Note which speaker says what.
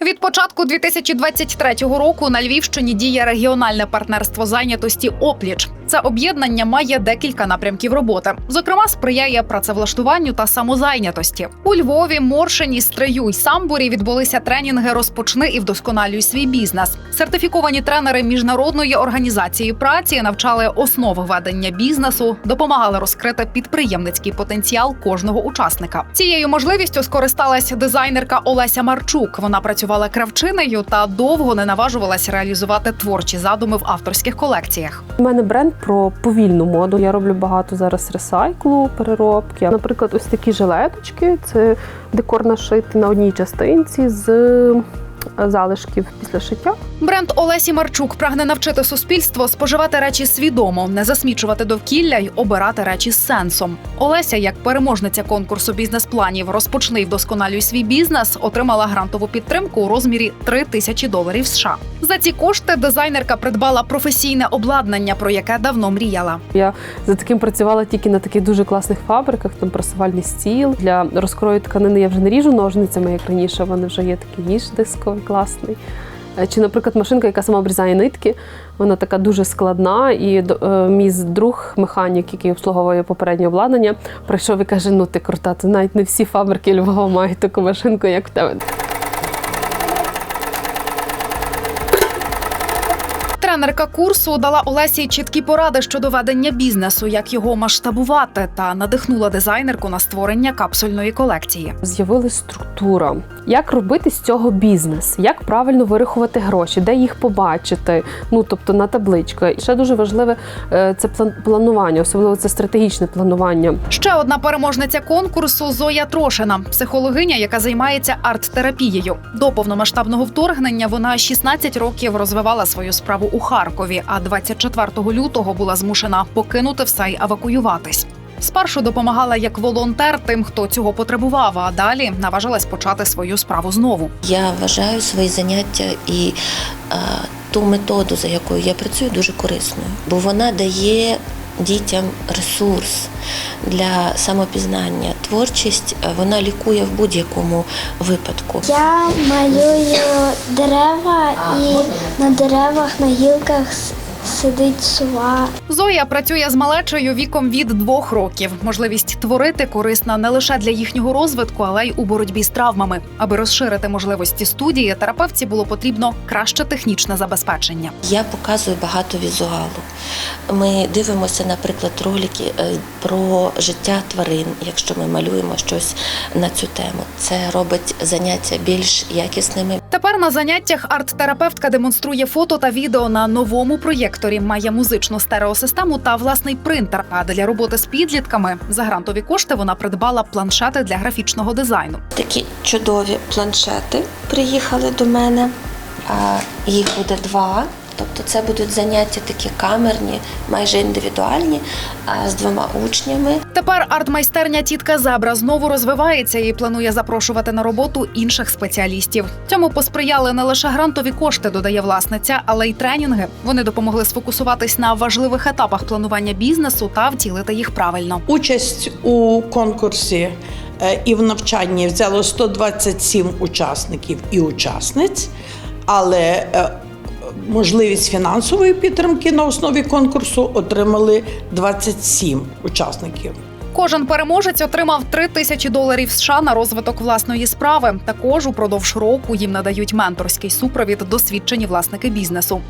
Speaker 1: Від початку 2023 року на Львівщині діє регіональне партнерство зайнятості Опліч. Це об'єднання має декілька напрямків роботи. Зокрема, сприяє працевлаштуванню та самозайнятості. У Львові, Моршині, Стрию й Самбурі відбулися тренінги Розпочни і вдосконалюй свій бізнес. Сертифіковані тренери міжнародної організації праці навчали основи ведення бізнесу, допомагали розкрити підприємницький потенціал кожного учасника. Цією можливістю скористалась дизайнерка Олеся Марчук. Вона працювала кравчинею та довго не наважувалась реалізувати творчі задуми в авторських колекціях.
Speaker 2: У мене бренд про повільну моду. Я роблю багато зараз ресайклу, переробки. Наприклад, ось такі жилеточки. Це декор нашитий на одній частинці з залишків після шиття.
Speaker 1: Бренд Олесі Марчук прагне навчити суспільство споживати речі свідомо, не засмічувати довкілля й обирати речі з сенсом. Олеся, як переможниця конкурсу бізнес-планів Розпочни й вдосконалюй свій бізнес, отримала грантову підтримку у розмірі 3 тисячі доларів США. За ці кошти дизайнерка придбала професійне обладнання, про яке давно мріяла.
Speaker 2: Я за таким працювала тільки на таких дуже класних фабриках. Там просувальний стіл для розкрою тканини. Я вже не ріжу ножницями, як раніше. Вони вже є такий ніж дисковий, класний. Е, Чи, наприклад, машинка, яка сама обрізає нитки, вона така дуже складна. І е, мій друг, механік, який обслуговує попереднє обладнання, прийшов і каже: Ну ти крута, ти навіть не всі фабрики Львова мають таку машинку, як в тебе.
Speaker 1: Тренерка курсу дала Олесі чіткі поради щодо ведення бізнесу, як його масштабувати, та надихнула дизайнерку на створення капсульної колекції.
Speaker 2: З'явилась структура. Як робити з цього бізнес? Як правильно вирахувати гроші, де їх побачити? Ну тобто на табличку. І ще дуже важливе е, це план- планування, особливо це стратегічне планування.
Speaker 1: Ще одна переможниця конкурсу Зоя Трошина, психологиня, яка займається арт-терапією. До повномасштабного вторгнення вона 16 років розвивала свою справу у Харкові, а 24 лютого була змушена покинути все й евакуюватись. Спершу допомагала як волонтер тим, хто цього потребував, а далі наважилась почати свою справу знову.
Speaker 3: Я вважаю свої заняття і е, ту методу, за якою я працюю, дуже корисною, бо вона дає дітям ресурс для самопізнання. Творчість е, вона лікує в будь-якому випадку.
Speaker 4: Я малюю дерева і на деревах на гілках сидить сова.
Speaker 1: Зоя працює з малечею віком від двох років. Можливість творити корисна не лише для їхнього розвитку, але й у боротьбі з травмами. Аби розширити можливості студії, терапевтці було потрібно краще технічне забезпечення.
Speaker 3: Я показую багато візуалу. Ми дивимося, наприклад, ролики е, про життя тварин, якщо ми малюємо щось на цю тему. Це робить заняття більш якісними.
Speaker 1: Тепер на заняттях арт-терапевтка демонструє фото та відео на новому проєкторі. Має музичну стереосистему та власний принтер. А для роботи з підлітками за грантові кошти вона придбала планшети для графічного дизайну.
Speaker 3: Такі чудові планшети приїхали до мене. Їх буде два. Тобто це будуть заняття такі камерні, майже індивідуальні, а з двома учнями.
Speaker 1: Тепер арт-майстерня тітка Зебра знову розвивається і планує запрошувати на роботу інших спеціалістів. Цьому посприяли не лише грантові кошти, додає власниця, але й тренінги. Вони допомогли сфокусуватись на важливих етапах планування бізнесу та втілити їх правильно.
Speaker 5: Участь у конкурсі е, і в навчанні взяло 127 учасників і учасниць, але е, можливість фінансової підтримки на основі конкурсу отримали 27 учасників.
Speaker 1: Кожен переможець отримав 3 тисячі доларів США на розвиток власної справи. Також упродовж року їм надають менторський супровід досвідчені власники бізнесу.